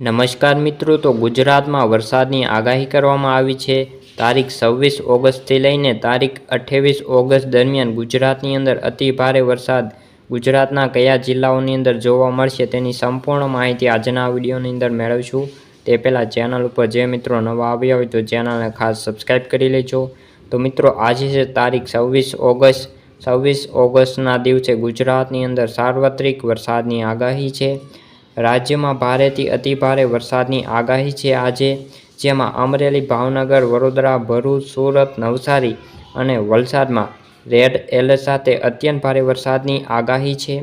નમસ્કાર મિત્રો, તો ગુજરાતમાં વરસાદની આગાહી કરવામાં આવી છે. તારીખ છવ્વીસ ઓગસ્ટથી લઈને તારીખ અઠ્ઠાવીસ ઓગસ્ટ દરમિયાન ગુજરાતની અંદર અતિ ભારે વરસાદ ગુજરાતના કયા જિલ્લાઓની અંદર જોવા મળશે તેની સંપૂર્ણ માહિતી આજના વિડીયોની અંદર મેળવશું. તે પહેલાં ચેનલ ઉપર જે મિત્રો નવા આવ્યા હોય તો ચેનલને ખાસ સબસ્ક્રાઈબ કરી લેજો. તો મિત્રો, આજે છે તારીખ છવ્વીસ ઓગસ્ટ. છવ્વીસ ઓગસ્ટના દિવસે ગુજરાતની અંદર સાર્વત્રિક વરસાદની આગાહી છે. રાજ્યમાં ભારેથી અતિભારે વરસાદની આગાહી છે આજે, જેમાં અમરેલી, ભાવનગર, વડોદરા, ભરૂચ, સુરત, નવસારી અને વલસાડમાં રેડ એલર્ટ સાથે અત્યંત ભારે વરસાદની આગાહી છે.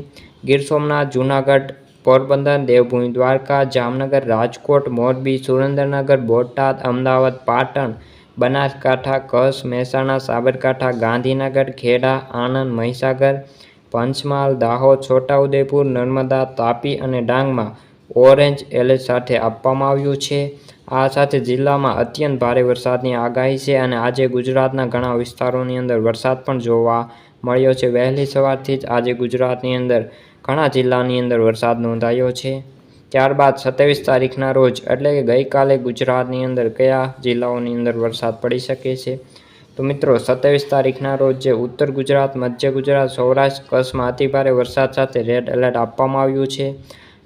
ગીર સોમનાથ, જૂનાગઢ, પોરબંદર, દેવભૂમિ, દ્વારકા, જામનગર, રાજકોટ, મોરબી, સુરેન્દ્રનગર, બોટાદ, અમદાવાદ, પાટણ, બનાસકાંઠા, કચ્છ, મહેસાણા, સાબરકાંઠા, ગાંધીનગર, ખેડા, આણંદ, મહીસાગર પંચમહાલ, દાહોદ, છોટાઉદેપુર, નર્મદા, તાપી અને ડાંગમાં ઓરેન્જ એલર્ટ સાથે આપવામાં આવ્યું છે. આ સાથે જિલ્લામાં અત્યંત ભારે વરસાદની આગાહી છે અને આજે ગુજરાતના ઘણા વિસ્તારોની અંદર વરસાદ પણ જોવા મળ્યો છે. વહેલી સવારથી જ આજે ગુજરાતની અંદર ઘણા જિલ્લાની અંદર વરસાદ નોંધાયો છે. ત્યારબાદ સત્યાવીસ તારીખના રોજ એટલે કે ગઈકાલે ગુજરાતની અંદર કયા જિલ્લાઓની અંદર વરસાદ પડી શકે છે? તો મિત્રો, સત્યાવીસ તારીખના રોજ જે ઉત્તર ગુજરાત, મધ્ય ગુજરાત, સૌરાષ્ટ્ર, કચ્છમાં અતિભારે વરસાદ સાથે રેડ એલર્ટ આપવામાં આવ્યું છે.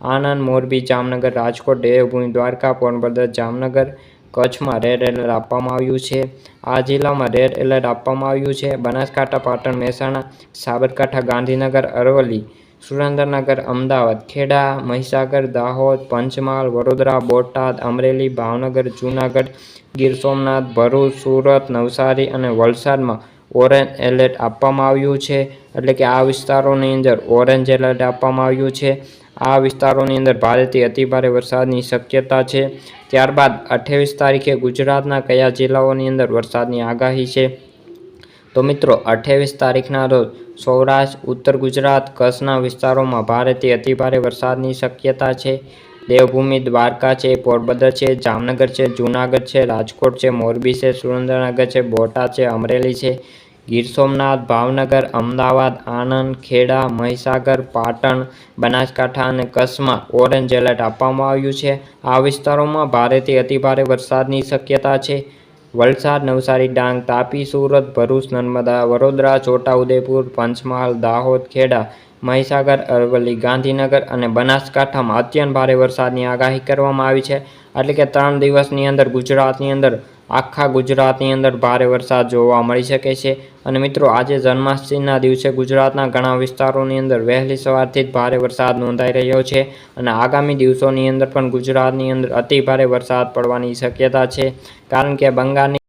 આણંદ, મોરબી, જામનગર, રાજકોટ, દેવભૂમિ, દ્વારકા, પોરબંદર, જામનગર, કચ્છમાં રેડ એલર્ટ આપવામાં આવ્યું છે. આ જિલ્લામાં રેડ એલર્ટ આપવામાં આવ્યું છે. બનાસકાંઠા, પાટણ, મહેસાણા, સાબરકાંઠા, ગાંધીનગર, અરવલ્લી સુરેન્દ્રનગર, અમદાવાદ, ખેડા, મહીસાગર, દાહોદ, પંચમહાલ, વડોદરા, બોટાદ, અમરેલી, ભાવનગર, જૂનાગઢ, ગીર સોમનાથ, ભરૂચ, સુરત, નવસારી અને વલસાડમાં ઓરેન્જ એલર્ટ આપવામાં આવ્યું છે. એટલે કે આ વિસ્તારોની અંદર ઓરેન્જ એલર્ટ આપવામાં આવ્યું છે. આ વિસ્તારોની અંદર ભારેથી અતિભારે વરસાદની શક્યતા છે. ત્યારબાદ અઠ્યાવીસ તારીખે ગુજરાતના કયા જિલ્લાઓની અંદર વરસાદની આગાહી છે? તો મિત્રો, અઠ્યાવીસ તારીખના રોજ સૌરાષ્ટ્ર, ઉત્તર ગુજરાત, કચ્છના વિસ્તારોમાં ભારેથી અતિભારે વરસાદની શક્યતા છે. દેવભૂમિ, દ્વારકા છે, પોરબંદર છે, જામનગર છે, જૂનાગઢ છે, રાજકોટ છે, મોરબી છે, સુરેન્દ્રનગર છે, બોટાદ છે, અમરેલી છે. ગીર સોમનાથ, ભાવનગર, અમદાવાદ, આણંદ, ખેડા, મહીસાગર, પાટણ, બનાસકાંઠા અને કચ્છમાં ઓરેન્જ એલર્ટ આપવામાં આવ્યું છે. આ વિસ્તારોમાં ભારેથી અતિભારે વરસાદની શક્યતા છે. વલસાડ, નવસારી, ડાંગ, તાપી, સુરત, ભરૂચ, નર્મદા, વડોદરા, છોટાઉદેપુર, પંચમહાલ, દાહોદ, ખેડા, મહીસાગર, અરવલ્લી, ગાંધીનગર અને બનાસકાંઠામાં અત્યંત ભારે વરસાદની આગાહી કરવામાં આવી છે. એટલે કે ત્રણ દિવસની અંદર ગુજરાતની અંદર આખા ગુજરાતની અંદર ભારે વરસાદ જોવા મળી શકે છે. અને મિત્રો, આજે જન્માષ્ટમીના દિવસે ગુજરાતના ઘણા વિસ્તારોની અંદર વહેલી સવારથી જ ભારે વરસાદ નોંધાઈ રહ્યો છે અને આગામી દિવસોની અંદર પણ ગુજરાતની અંદર અતિ ભારે વરસાદ પડવાની શક્યતા છે. કારણ કે બંગાળની